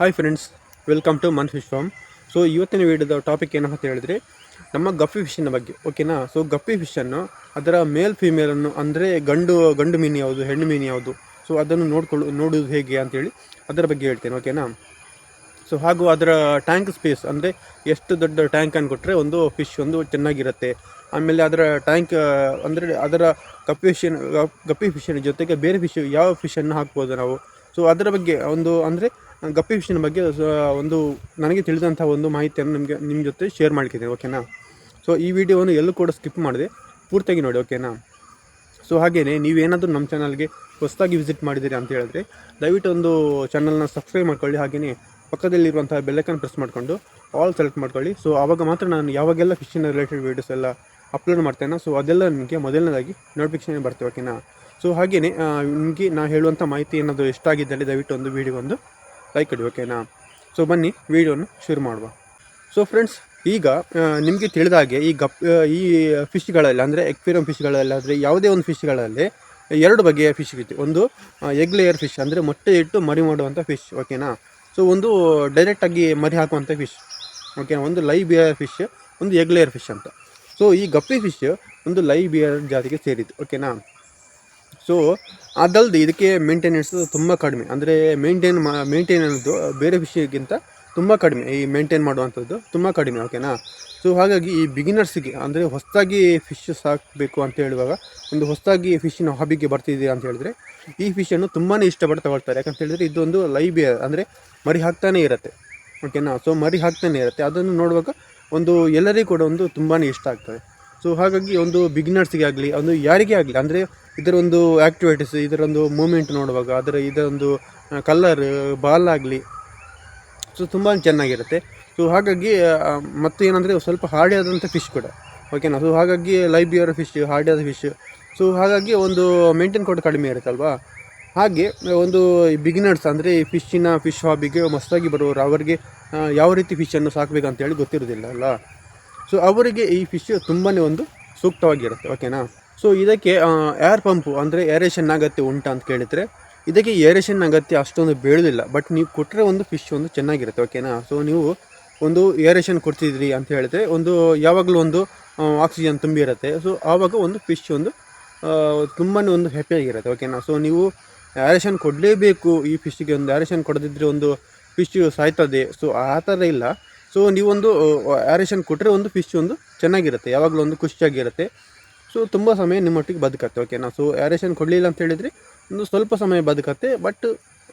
Hi friends welcome to man fish farm so ಇವತ್ತಿನ ವೀಡಿಯೋದ topic ಏನು ಅಂತ ಹೇಳಿದ್ರೆ, ನಮ್ಮ ಗಪ್ಪಿ ಫಿಶ್ಶಿನ ಬಗ್ಗೆ ಓಕೆನಾ ಸೊ ಗಪ್ಪಿ ಫಿಶನ್ನು ಅದರ ಮೇಲ್ ಫೀಮೇಲನ್ನು ಅಂದರೆ ಗಂಡು ಗಂಡು ಮೀನು ಯಾವುದು, ಹೆಣ್ಣು ಮೀನು ಯಾವುದು ಸೊ ಅದನ್ನು ನೋಡ್ಕೊಳ್ಳು ನೋಡೋದು ಹೇಗೆ ಅಂತೇಳಿ ಅದರ ಬಗ್ಗೆ ಹೇಳ್ತೇನೆ ಓಕೆನಾ ಸೊ ಹಾಗೂ ಅದರ ಟ್ಯಾಂಕ್ ಸ್ಪೇಸ್ ಅಂದರೆ ಎಷ್ಟು ದೊಡ್ಡ ಟ್ಯಾಂಕ್ ಕೊಟ್ಟರೆ ಒಂದು ಫಿಶ್ ಒಂದು ಚೆನ್ನಾಗಿರುತ್ತೆ. ಆಮೇಲೆ ಅದರ ಟ್ಯಾಂಕ್ ಅಂದರೆ ಅದರ ಗಪ್ಪಿ ಫಿಶನ್ ಗಪ್ಪಿ ಫಿಶನ್ ಜೊತೆಗೆ ಬೇರೆ ಫಿಶ್ ಯಾವ ಫಿಶನ್ನು ಹಾಕ್ಬೋದು ನಾವು? ಸೊ ಅದರ ಬಗ್ಗೆ ಒಂದು, ಅಂದರೆ, ಗಪ್ಪಿ ಫಿಶಿನ ಬಗ್ಗೆ ಒಂದು, ನನಗೆ ತಿಳಿದಂಥ ಒಂದು ಮಾಹಿತಿಯನ್ನು ನಿಮಗೆ ನಿಮ್ಮ ಜೊತೆ ಶೇರ್ ಮಾಡ್ಕಿದ್ದೀನಿ ಓಕೆನಾ ಸೊ ಈ ವಿಡಿಯೋವನ್ನು ಎಲ್ಲೂ ಕೂಡ ಸ್ಕಿಪ್ ಮಾಡಿದೆ, ಪೂರ್ತಿಯಾಗಿ ನೋಡಿ ಓಕೆನಾ ಸೊ ಹಾಗೆಯೇ ನೀವೇನಾದರೂ ನಮ್ಮ ಚಾನಲ್ಗೆ ಹೊಸದಾಗಿ ವಿಸಿಟ್ ಮಾಡಿದ್ದೀರಿ ಅಂತ ಹೇಳಿದ್ರೆ ದಯವಿಟ್ಟು ಒಂದು ಚಾನಲ್ನ ಸಬ್ಸ್ಕ್ರೈಬ್ ಮಾಡ್ಕೊಳ್ಳಿ ಹಾಗೆಯೇ ಪಕ್ಕದಲ್ಲಿರುವಂಥ ಬೆಲ್ಲೈಕನ್ ಪ್ರೆಸ್ ಮಾಡಿಕೊಂಡು ಆಲ್ ಸೆಲೆಕ್ಟ್ ಮಾಡ್ಕೊಳ್ಳಿ. ಸೊ ಆವಾಗ ಮಾತ್ರ ನಾನು ಯಾವಾಗೆಲ್ಲ ಫಿಶಿನ ರಿಲೇಟೆಡ್ ವೀಡಿಯೋಸ್ ಎಲ್ಲ ಅಪ್ಲೋಡ್ ಮಾಡ್ತೇನೆ ಸೊ ಅದೆಲ್ಲ ನಿಮಗೆ ಮೊದಲನೇದಾಗಿ ನೋಟಿಫಿಕೇಶನ್ ಬರ್ತೇವೆ ಓಕೆನಾ ಸೊ ಹಾಗೆಯೇ ನಿಮಗೆ ನಾ ಹೇಳುವಂಥ ಮಾಹಿತಿ ಏನಾದರೂ ಎಷ್ಟಾಗಿದ್ದಲ್ಲಿ ದಯವಿಟ್ಟು ಒಂದು ವಿಡಿಯೋ ಒಂದು ಲೈಕ್ ಇಡಿ ಓಕೆನಾ ಸೊ ಬನ್ನಿ ವೀಡಿಯೋನ ಶುರು ಮಾಡುವ. ಸೊ ಫ್ರೆಂಡ್ಸ್ ಈಗ ನಿಮಗೆ ತಿಳಿದ ಹಾಗೆ ಈ ಗಪ್ ಈ ಫಿಶ್ಗಳಲ್ಲಿ ಅಂದರೆ ಎಕ್ವೇರಿಯಂ ಫಿಶ್ಗಳಲ್ಲಿ ಆದರೆ ಯಾವುದೇ ಒಂದು ಫಿಶ್ಗಳಲ್ಲಿ ಎರಡು ಬಗೆಯ ಫಿಶ್ ಇರುತ್ತೆ ಒಂದು ಎಗ್ ಲೇಯರ್ ಫಿಶ್ ಅಂದರೆ ಮೊಟ್ಟೆ ಇಟ್ಟು ಮರಿ ಮಾಡುವಂಥ ಫಿಶ್ ಓಕೆನಾ ಸೊ ಒಂದು ಡೈರೆಕ್ಟಾಗಿ ಮರಿ ಹಾಕುವಂಥ ಫಿಶ್ ಓಕೆನಾ ಒಂದು ಲೈ ಬಿಯರ್ ಫಿಶ್ ಒಂದು ಎಗ್ ಲೇಯರ್ ಫಿಶ್ ಅಂತ. ಸೊ ಈ ಗಪ್ಪಿ ಫಿಶ್ ಒಂದು ಲೈ ಬಿಯರ್ ಜಾತಿಗೆ ಸೇರಿದ್ದು ಓಕೆನಾ ಸೊ ಅದಲ್ಲದೆ ಇದಕ್ಕೆ ಮೇಂಟೆನೆನ್ಸ್ ತುಂಬ ಕಡಿಮೆ. ಅಂದರೆ ಮೇಂಟೈನ್ ಮಾ ಮೇಂಟೈನ್ ಅನ್ನೋದು ಬೇರೆ ವಿಷಯಕ್ಕಿಂತ ತುಂಬ ಕಡಿಮೆ. ಈ ಮೇಂಟೈನ್ ಮಾಡುವಂಥದ್ದು ತುಂಬ ಕಡಿಮೆ ಓಕೆನಾ ಸೊ ಹಾಗಾಗಿ ಈ ಬಿಗಿನರ್ಸಿಗೆ ಅಂದರೆ ಹೊಸದಾಗಿ ಫಿಶ್ ಸಾಕಬೇಕು ಅಂತ ಹೇಳುವಾಗ, ಒಂದು ಹೊಸದಾಗಿ ಫಿಶ್ಶಿನ ಹಾಬಿಗೆ ಬರ್ತಿದ್ದೀರಾ ಅಂತ ಹೇಳಿದ್ರೆ, ಈ ಫಿಶನ್ನು ತುಂಬಾ ಇಷ್ಟಪಟ್ಟು ತಗೊಳ್ತಾರೆ. ಯಾಕಂತ ಹೇಳಿದ್ರೆ ಇದೊಂದು ಬೇರ್ ಅಂದರೆ ಮರಿ ಹಾಕ್ತಾನೆ ಇರುತ್ತೆ ಓಕೆನಾ ಸೊ ಮರಿ ಹಾಕ್ತಾನೆ ಇರುತ್ತೆ. ಅದನ್ನು ನೋಡುವಾಗ ಒಂದು ಎಲ್ಲರಿಗೂ ಕೂಡ ಒಂದು ತುಂಬಾ ಇಷ್ಟ ಆಗ್ತದೆ. ಸೊ ಹಾಗಾಗಿ ಒಂದು ಬಿಗಿನರ್ಸ್ಗೆ ಆಗಲಿ, ಒಂದು ಯಾರಿಗೇ ಆಗಲಿ, ಅಂದರೆ ಇದರ ಒಂದು ಆ್ಯಕ್ಟಿವಿಟೀಸ್ ಇದರೊಂದು ಮೂಮೆಂಟ್ ನೋಡುವಾಗ, ಅದರ ಇದೊಂದು ಕಲರ್ ಬಾಲ್ ಆಗಲಿ ಸೊ ತುಂಬ ಚೆನ್ನಾಗಿರುತ್ತೆ. ಸೊ ಹಾಗಾಗಿ ಮತ್ತು ಏನಂದರೆ ಸ್ವಲ್ಪ ಹಾರ್ಡ್ ಆದಂಥ ಫಿಶ್ ಕೂಡ ಓಕೆನಾ ಸೊ ಹಾಗಾಗಿ ಲೈಬಿಯರ್ ಫಿಶ್ ಹಾರ್ಡ್ ಆದ ಫಿಶ್ ಸೊ ಹಾಗಾಗಿ ಒಂದು ಮೇಂಟೈನ್ ಕೂಡ ಕಡಿಮೆ ಇರುತ್ತಲ್ವಾ ಹಾಗೆ, ಒಂದು ಬಿಗಿನರ್ಸ್ ಅಂದರೆ ಈ ಫಿಶ್ಶಿನ ಫಿಶ್ ಹಾಬಿಗೆ ಮಸ್ತಾಗಿ ಬರುವವರು, ಅವರಿಗೆ ಯಾವ ರೀತಿ ಫಿಶನ್ನು ಸಾಕಬೇಕಂತೇಳಿ ಗೊತ್ತಿರೋದಿಲ್ಲ ಅಲ್ಲ ಸೊ ಅವರಿಗೆ ಈ ಫಿಶ್ ತುಂಬಾ ಒಂದು ಸೂಕ್ತವಾಗಿರುತ್ತೆ ಓಕೆನಾ ಸೊ ಇದಕ್ಕೆ ಏರ್ ಪಂಪು ಅಂದರೆ ಏರೇಷನ್ ಅಗತ್ಯ ಉಂಟಾ ಅಂತ ಕೇಳಿದರೆ, ಇದಕ್ಕೆ ಏರೇಷನ್ ಅಗತ್ಯ ಅಷ್ಟೊಂದು ಬೀಳೋದಿಲ್ಲ ಬಟ್ ನೀವು ಕೊಟ್ಟರೆ ಒಂದು ಫಿಶ್ ಒಂದು ಚೆನ್ನಾಗಿರುತ್ತೆ ಓಕೆನಾ ಸೊ ನೀವು ಒಂದು ಏರೇಷನ್ ಕೊಡ್ತಿದ್ರಿ ಅಂತ ಹೇಳಿದ್ರೆ, ಒಂದು, ಯಾವಾಗಲೂ ಒಂದು ಆಕ್ಸಿಜನ್ ತುಂಬಿರುತ್ತೆ ಸೊ ಆವಾಗ ಒಂದು ಫಿಶ್ ಒಂದು ತುಂಬಾ ಒಂದು ಹ್ಯಾಪಿಯಾಗಿರುತ್ತೆ ಓಕೆನಾ ಸೊ ನೀವು ಏರೇಷನ್ ಕೊಡಲೇಬೇಕು, ಈ ಫಿಶ್ಗೆ ಒಂದು ಏರೇಷನ್ ಕೊಡದಿದ್ದರೆ ಒಂದು ಫಿಶ್ ಸಾಯ್ತದೆ ಸೊ ಆ ಥರ ಇಲ್ಲ. ಸೊ ನೀವೊಂದು ಆರೇಷನ್ ಕೊಟ್ಟರೆ ಒಂದು ಫಿಶ್ ಒಂದು ಚೆನ್ನಾಗಿರುತ್ತೆ. ಯಾವಾಗಲೂ ಒಂದು ಖುಷಿಯಾಗಿರುತ್ತೆ. ಸೊ ತುಂಬ ಸಮಯ ನಿಮ್ಮೊಟ್ಟಿಗೆ ಬದುಕತ್ತೆ ಓಕೆನಾ ಸೊ ಆರೇಷನ್ ಕೊಡಲಿಲ್ಲ ಅಂತ ಹೇಳಿದರೆ ಒಂದು ಸ್ವಲ್ಪ ಸಮಯ ಬದುಕತ್ತೆ ಬಟ್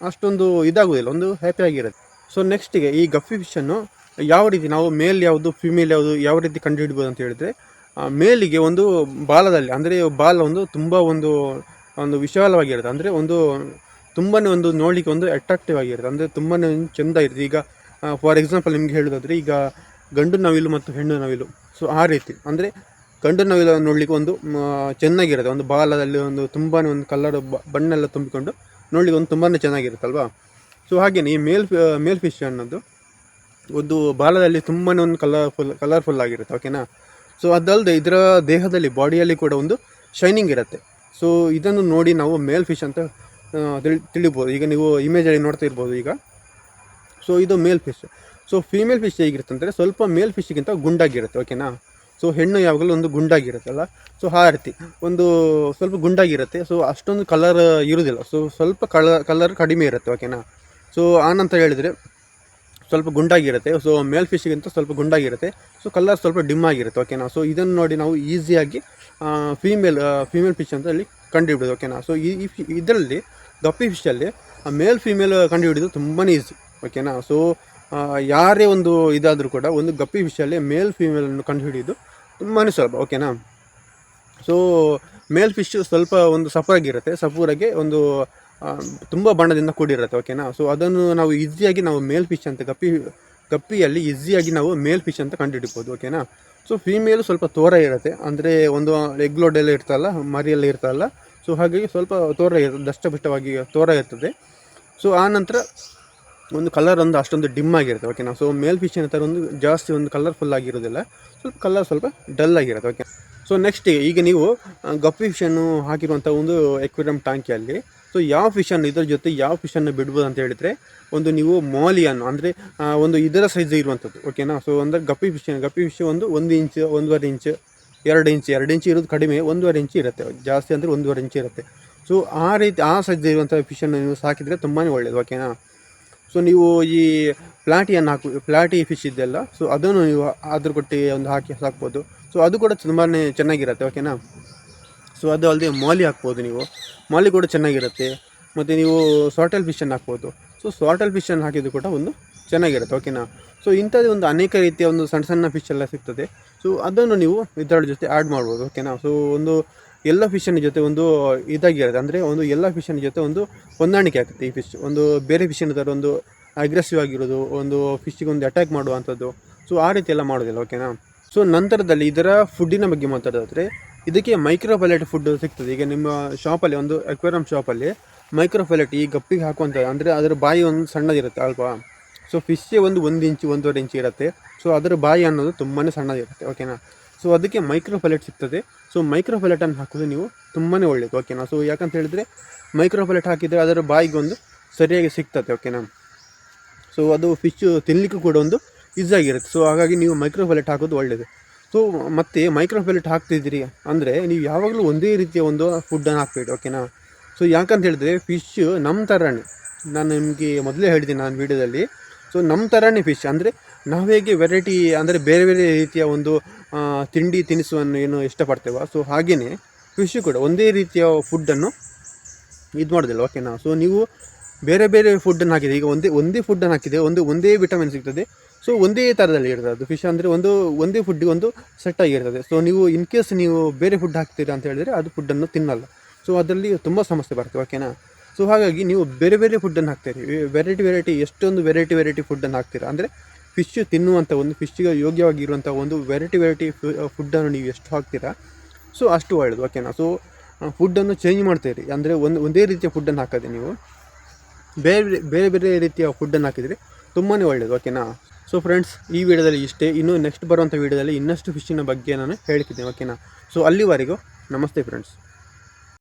ಅಷ್ಟೊಂದು ಇದಾಗೋದಿಲ್ಲ, ಒಂದು ಹ್ಯಾಪಿಯಾಗಿರುತ್ತೆ ಸೊ ನೆಕ್ಸ್ಟಿಗೆ ಈ ಗಪ್ಪಿ ಫಿಶನ್ನು ಯಾವ ರೀತಿ ನಾವು ಮೇಲ್ ಯಾವುದು ಫಿಮೇಲ್ ಯಾವುದು, ಯಾವ ರೀತಿ ಕಂಡುಹಿಡ್ಬೋದು ಅಂತ ಹೇಳಿದರೆ ಮೇಲಿಗೆ ಒಂದು ಬಾಲದಲ್ಲಿ, ಅಂದರೆ ಬಾಲ ಒಂದು ತುಂಬ ಒಂದು ಒಂದು ವಿಶಾಲವಾಗಿರುತ್ತೆ. ಅಂದರೆ ಒಂದು ತುಂಬಾ ಒಂದು ನೋಡಲಿಕ್ಕೆ ಒಂದು ಅಟ್ರಾಕ್ಟಿವ್ ಆಗಿರುತ್ತೆ. ಅಂದರೆ ತುಂಬಾ ಚೆಂದ ಇರುತ್ತೆ. ಈಗ ಫಾರ್ ಎಕ್ಸಾಂಪಲ್ ನಿಮ್ಗೆ ಹೇಳೋದಾದರೆ, ಈಗ ಗಂಡು ನವಿಲು ಮತ್ತು ಹೆಣ್ಣು ನವಿಲು. ಸೊ ಆ ರೀತಿ. ಅಂದರೆ, ಗಂಡು ನವಿಲು ನೋಡಲಿಕ್ಕೆ ಒಂದು ಚೆನ್ನಾಗಿರುತ್ತೆ. ಒಂದು ಬಾಲದಲ್ಲಿ ಒಂದು ತುಂಬಾ ಒಂದು ಕಲ್ಲರ್ ಬಣ್ಣ ಎಲ್ಲ ತುಂಬಿಕೊಂಡು ನೋಡಲಿಕ್ಕೆ ಒಂದು ತುಂಬಾ ಚೆನ್ನಾಗಿರುತ್ತಲ್ವಾ? ಸೊ ಹಾಗೆಯೇ ಈ ಮೇಲ್ ಮೇಲ್ ಫಿಶ್ ಅನ್ನೋದು ಒಂದು ಬಾಲದಲ್ಲಿ ತುಂಬಾ ಒಂದು ಕಲರ್ಫುಲ್ ಕಲರ್ಫುಲ್ ಆಗಿರುತ್ತೆ ಓಕೆನಾ ಸೊ ಅದಲ್ಲದೆ ಇದರ ದೇಹದಲ್ಲಿ ಬಾಡಿಯಲ್ಲಿ ಕೂಡ ಒಂದು ಶೈನಿಂಗ್ ಇರುತ್ತೆ. ಸೊ ಇದನ್ನು ನೋಡಿ ನಾವು ಮೇಲ್ ಫಿಶ್ ಅಂತ ತಿಳಿ, ತಿಳಿಬೋದು. ಈಗ ನೀವು ಇಮೇಜಲ್ಲಿ ನೋಡ್ತಾ ಇರ್ಬೋದು ಈಗ. ಸೊ ಇದು male fish so female fish ಹೇಗಿರುತ್ತೆ ಅಂದರೆ ಸ್ವಲ್ಪ ಮೇಲ್ ಫಿಶ್ಗಿಂತ ಗುಂಡಾಗಿರುತ್ತೆ ಓಕೆನಾ ಸೊ ಹೆಣ್ಣು ಯಾವಾಗಲೂ ಒಂದು ಗುಂಡಾಗಿರುತ್ತಲ್ಲ ಸೊ ಆ ರೀತಿ ಒಂದು ಸ್ವಲ್ಪ ಗುಂಡಾಗಿರುತ್ತೆ. ಸೊ ಅಷ್ಟೊಂದು ಕಲರ್ ಇರೋದಿಲ್ಲ. ಸೊ ಸ್ವಲ್ಪ ಕಲರ್ ಕಲರ್ ಕಡಿಮೆ ಇರುತ್ತೆ ಓಕೆನಾ ಸೊ ಆನಂತರ ಹೇಳಿದರೆ ಸ್ವಲ್ಪ ಗುಂಡಾಗಿರುತ್ತೆ. ಸೊ ಮೇಲ್ ಫಿಶ್ಗಿಂತ ಸ್ವಲ್ಪ ಗುಂಡಾಗಿರುತ್ತೆ. ಸೊ ಕಲರ್ ಸ್ವಲ್ಪ ಡಿಮ್ ಆಗಿರುತ್ತೆ ಓಕೆನಾ ಸೊ ಇದನ್ನು ನೋಡಿ ನಾವು ಈಸಿಯಾಗಿ ಫೀಮೇಲ್ ಫೀಮೇಲ್ ಫಿಶ್ ಅಂತ ಅಲ್ಲಿ ಕಂಡುಹಿಡಿದು ಓಕೆನಾ ಸೊ ಈ ಇದರಲ್ಲಿ, ದಪ್ಪಿ ಫಿಶಲ್ಲಿ ಮೇಲ್ ಫೀಮೇಲ್ ಕಂಡುಹಿಡಿಯೋದು ತುಂಬಾ ಈಸಿ ಓಕೆನಾ ಸೊ ಯಾರೇ ಒಂದು ಇದಾದರೂ ಕೂಡ ಒಂದು ಗಪ್ಪಿ ಫಿಶಲ್ಲಿ ಮೇಲ್ ಫೀಮೇಲನ್ನು ಕಂಡುಹಿಡಿಯೋದು ತುಂಬಾ ಸುಲಭ ಓಕೆನಾ ಸೊ ಮೇಲ್ ಫಿಶ್ ಸ್ವಲ್ಪ ಒಂದು ಸಫೂರಾಗಿರುತ್ತೆ ಸಫೂರಾಗಿ ಒಂದು ತುಂಬ ಬಣ್ಣದಿಂದ ಕೂಡಿರುತ್ತೆ ಓಕೆನಾ ಸೊ ಅದನ್ನು ನಾವು ಈಸಿಯಾಗಿ ನಾವು ಮೇಲ್ ಫಿಶ್ ಅಂತ ಗಪ್ಪಿ, ಗಪ್ಪಿಯಲ್ಲಿ ಈಸಿಯಾಗಿ ನಾವು ಮೇಲ್ ಫಿಶ್ ಅಂತ ಕಂಡುಹಿಡಿಬೋದು ಓಕೆನಾ ಸೊ ಫೀಮೇಲು ಸ್ವಲ್ಪ ತೋರ ಇರುತ್ತೆ, ಅಂದರೆ ಒಂದು ಎಗ್ ಲೋಡೆಲ್ಲ ಇರ್ತಲ್ಲ ಮರಿಯೆಲ್ಲ ಇರ್ತಲ್ಲ ಸೊ ಹಾಗಾಗಿ ಸ್ವಲ್ಪ ತೋರ ಇರುತ್ತೆ ದಷ್ಟಪುಷ್ಟವಾಗಿ ತೋರ ಇರ್ತದೆ. ಸೊ ಆ ನಂತರ ಒಂದು ಕಲರ್ ಒಂದು ಅಷ್ಟೊಂದು ಡಿಮ್ ಆಗಿರುತ್ತೆ ಓಕೆನಾ ಸೊ ಮೇಲ್ ಫಿಶ್ ಏನಂತಾರೆ ಒಂದು ಜಾಸ್ತಿ ಒಂದು ಕಲರ್ಫುಲ್ ಆಗಿರೋದಿಲ್ಲ. ಸ್ವಲ್ಪ ಕಲರ್ ಸ್ವಲ್ಪ ಡಲ್ ಆಗಿರುತ್ತೆ ಓಕೆ ಸೊ ನೆಕ್ಸ್ಟ್ ಈಗ ನೀವು ಗಪ್ಪಿ ಫಿಶನ್ನು ಹಾಕಿರುವಂಥ ಒಂದು ಎಕ್ವೇರಿಯಂ ಟ್ಯಾಂಕಿಯಲ್ಲಿ ಸೊ ಯಾವ ಫಿಶನ್ನು ಇದರ ಜೊತೆ ಯಾವ ಫಿಶನ್ನು ಬಿಡ್ಬೋದು ಅಂತ ಹೇಳಿದರೆ, ಒಂದು ನೀವು ಮಾಲಿಯನ್ನು ಅಂದರೆ ಒಂದು ಇದರ ಸೈಜ್ ಇರುವಂಥದ್ದು ಓಕೆನಾ ಸೊ ಅಂದರೆ ಗಪ್ಪಿ ಫಿಶ್ ಗಪ್ಪಿ ಫಿಶ್ ಒಂದು ಒಂದು ಇಂಚ್ ಒಂದೂವರೆ ಇಂಚ್ ಎರಡು ಇಂಚ್ ಎರಡು ಇಂಚ್ ಇರೋದು ಕಡಿಮೆ, ಒಂದೂವರೆ ಇಂಚ್ ಇರುತ್ತೆ, ಜಾಸ್ತಿ ಅಂದರೆ ಒಂದೂವರೆ ಇಂಚ್ ಇರುತ್ತೆ. ಸೊ ಆ ರೀತಿ, ಆ ಸೈಜ್ ಇರುವಂಥ ಫಿಶನ್ನು ನೀವು ಸಾಕಿದರೆ ತುಂಬಾ ಒಳ್ಳೆಯದು ಓಕೆನಾ ಸೊ ನೀವು ಈ ಪ್ಲಾಟಿಯನ್ನು ಹಾಕಿ, ಪ್ಲಾಟಿ ಫಿಶ್ ಇದೆಯಲ್ಲ ಸೊ ಅದನ್ನು ನೀವು ಅದ್ರ ಕೊಟ್ಟು ಒಂದು ಹಾಕಿ ಸಾಕ್ಬೋದು. ಸೊ ಅದು ಕೂಡ ತುಂಬಾ ಚೆನ್ನಾಗಿರುತ್ತೆ ಓಕೆನಾ ಸೊ ಅದು ಅಲ್ಲದೆ ಮಾಲಿ ಹಾಕ್ಬೋದು ನೀವು. ಮಾಲಿ ಕೂಡ ಚೆನ್ನಾಗಿರುತ್ತೆ. ಮತ್ತು ನೀವು ಸಾಟಲ್ ಫಿಶನ್ನು ಹಾಕ್ಬೋದು. ಸೊ ಸಾಟಲ್ ಫಿಶನ್ನು ಹಾಕಿದ್ದು ಕೂಡ ಒಂದು ಚೆನ್ನಾಗಿರುತ್ತೆ ಓಕೆನಾ ಸೊ ಇಂಥದ್ದು ಒಂದು ಅನೇಕ ರೀತಿಯ ಒಂದು ಸಣ್ಣ ಸಣ್ಣ ಫಿಶ್ ಎಲ್ಲ ಸಿಗ್ತದೆ. ಸೊ ಅದನ್ನು ನೀವು ಇದರ ಜೊತೆ ಆ್ಯಡ್ ಮಾಡ್ಬೋದು ಓಕೆನಾ ಸೊ ಒಂದು ಎಲ್ಲ ಫಿಶಿನ ಜೊತೆ ಒಂದು ಇದಾಗಿರುತ್ತೆ. ಅಂದರೆ ಒಂದು ಎಲ್ಲ ಫಿಶಿನ ಜೊತೆ ಒಂದು ಹೊಂದಾಣಿಕೆ ಆಗುತ್ತೆ ಈ ಫಿಶ್ ಒಂದು ಬೇರೆ ಫಿಶಿನ ಥರ ಒಂದು ಅಗ್ರೆಸಿವ್ ಆಗಿರೋದು, ಒಂದು ಫಿಶ್ಗೆ ಒಂದು ಅಟ್ಯಾಕ್ ಮಾಡುವಂಥದ್ದು. ಸೊ ಆ ರೀತಿ ಎಲ್ಲ ಮಾಡೋದಿಲ್ಲ ಓಕೆನಾ ಸೊ ನಂತರದಲ್ಲಿ ಇದರ ಫುಡ್ಡಿನ ಬಗ್ಗೆ ಮಾತಾಡೋದಾದರೆ, ಇದಕ್ಕೆ ಮೈಕ್ರೋಫೈಲೆಟ್ ಫುಡ್ ಸಿಗ್ತದೆ. ಈಗ ನಿಮ್ಮ ಶಾಪಲ್ಲಿ ಒಂದು ಅಕ್ವೇರಿಯಂ ಶಾಪಲ್ಲಿ ಮೈಕ್ರೋಫೈಲೆಟ್ ಈ ಗಪ್ಪಿಗೆ ಹಾಕುವಂಥ, ಅಂದರೆ ಅದರ ಬಾಯಿ ಒಂದು ಸಣ್ಣದಿರುತ್ತೆ ಅಲ್ವಾ? ಸೊ ಫಿಶ್ಗೆ ಒಂದು ಒಂದು ಇಂಚು ಒಂದೂವರೆ ಇಂಚು ಇರುತ್ತೆ. ಸೊ ಅದರ ಬಾಯಿ ಅನ್ನೋದು ತುಂಬಾ ಸಣ್ಣದಿರುತ್ತೆ ಓಕೆನಾ ಸೊ ಅದಕ್ಕೆ ಮೈಕ್ರೋ ಮೈಕ್ರೋಫೈಲೆಟ್ ಸಿಗ್ತದೆ ಸೊ ಮೈಕ್ರೋಫೈಲೆಟನ್ನು ಹಾಕೋದು ನೀವು ತುಂಬಾ ಒಳ್ಳೆಯದು ಓಕೆನಾ ಸೊ ಯಾಕಂತ ಹೇಳಿದರೆ ಮೈಕ್ರೋಫೈಲೆಟ್ ಹಾಕಿದರೆ ಅದರ ಬಾಯಿಗೆ ಒಂದು ಸರಿಯಾಗಿ ಸಿಗ್ತದೆ ಓಕೆನಾ ಸೊ ಅದು ಫಿಶ್ ತಿನ್ನಲಿಕ್ಕೂ ಕೂಡ ಒಂದು ಈಸಾಗಿರುತ್ತೆ ಸೊ ಹಾಗಾಗಿ ನೀವು ಮೈಕ್ರೋ ಮೈಕ್ರೋಫೈಲೆಟ್ ಹಾಕೋದು ಒಳ್ಳೆಯದು ಸೊ ಮತ್ತು ಮೈಕ್ರೋಫೈಲೆಟ್ ಹಾಕ್ತಿದ್ದೀರಿ ಅಂದರೆ ನೀವು ಯಾವಾಗಲೂ ಒಂದೇ ರೀತಿಯ ಒಂದು ಫುಡ್ಡನ್ನು ಹಾಕ್ಬೇಡಿ ಓಕೆನಾ ಸೊ ಯಾಕಂತ ಹೇಳಿದ್ರೆ ಫಿಶ್ ನಮ್ಮ ಥರನೇ ನಾನು ನಿಮಗೆ ಮೊದಲೇ ಹೇಳಿದ್ದೀನಿ ನಾನು ವೀಡಿಯೋದಲ್ಲಿ ಸೊ ನಮ್ಮ ಥರನೇ ಫಿಶ್ ಅಂದರೆ ನಾವು ಹೇಗೆ ವೆರೈಟಿ ಅಂದರೆ ಬೇರೆ ಬೇರೆ ರೀತಿಯ ಒಂದು ತಿಂಡಿ ತಿನಿಸುವನ್ನು ಏನು ಇಷ್ಟಪಡ್ತೇವೋ ಸೊ ಹಾಗೆಯೇ ಫಿಶ್ ಕೂಡ, ಒಂದೇ ರೀತಿಯ ಫುಡ್ಡನ್ನು ಇದು ಮಾಡೋದಿಲ್ಲ ಓಕೆನಾ ಸೊ ನೀವು ಬೇರೆ ಬೇರೆ ಫುಡ್ಡನ್ನು ಹಾಕಿದೆ ಈಗ ಒಂದೇ ಒಂದೇ ಫುಡ್ಡನ್ನು ಹಾಕಿದೆ ಒಂದು, ಒಂದೇ ವಿಟಮಿನ್ ಸಿಗ್ತದೆ ಸೊ ಒಂದೇ ಥರದಲ್ಲಿ ಇರ್ತದೆ ಅದು ಫಿಶ್ ಅಂದರೆ ಒಂದು, ಒಂದೇ ಫುಡ್ಡಿಗೆ ಒಂದು ಸೆಟ್ ಆಗಿರ್ತದೆ ಸೊ ನೀವು ಇನ್ ಕೇಸ್ ನೀವು ಬೇರೆ ಫುಡ್ ಹಾಕ್ತೀರಾ ಅಂತ ಹೇಳಿದರೆ ಅದು ಫುಡ್ಡನ್ನು ತಿನ್ನಲ್ಲ. ಸೊ ಅದರಲ್ಲಿ ತುಂಬ ಸಮಸ್ಯೆ ಬರ್ತದೆ ಓಕೆನಾ ಸೊ ಹಾಗಾಗಿ ನೀವು ಬೇರೆ ಬೇರೆ ಫುಡ್ಡನ್ನು ಹಾಕ್ತೀರಿ ವೆರೈಟಿ ವೆರೈಟಿ ಎಷ್ಟೊಂದು ವೆರೈಟಿ ವೆರೈಟಿ ಫುಡ್ಡನ್ನು ಹಾಕ್ತೀರಾ ಅಂದರೆ ಫಿಶ್ ತಿನ್ನುವಂಥ ಒಂದು, ಫಿಶ್ಗೆ ಯೋಗ್ಯವಾಗಿರುವಂಥ ಒಂದು ವೆರೈಟಿ ವೆರೈಟಿ ಫುಡ್ಡನ್ನು ನೀವು ಎಷ್ಟು ಹಾಕ್ತೀರಾ? ಸೊ ಅಷ್ಟು ಒಳ್ಳೆಯದು ಓಕೆನಾ ಸೊ ಫುಡ್ಡನ್ನು ಚೇಂಜ್ ಮಾಡ್ತೀರಿ ಅಂದರೆ ಒಂದು, ಒಂದೇ ರೀತಿಯ ಫುಡ್ಡನ್ನು ಹಾಕೋದೆ ನೀವು. ಬೇರೆ ಬೇರೆ ಬೇರೆ ರೀತಿಯ ಫುಡ್ಡನ್ನು ಹಾಕಿದರೆ ತುಂಬಾ ಒಳ್ಳೆಯದು ಓಕೆನಾ ಸೊ ಫ್ರೆಂಡ್ಸ್ ಈ ವಿಡಿಯೋದಲ್ಲಿ ಇಷ್ಟೇ. ಇನ್ನು ನೆಕ್ಸ್ಟ್ ಬರುವಂಥ ವಿಡಿಯೋದಲ್ಲಿ ಇನ್ನಷ್ಟು ಫಿಶ್ಶಿನ ಬಗ್ಗೆ ನಾನು ಹೇಳ್ತಿದ್ದೇನೆ ಓಕೆನಾ ಸೊ ಅಲ್ಲಿವರೆಗೂ ನಮಸ್ತೆ ಫ್ರೆಂಡ್ಸ್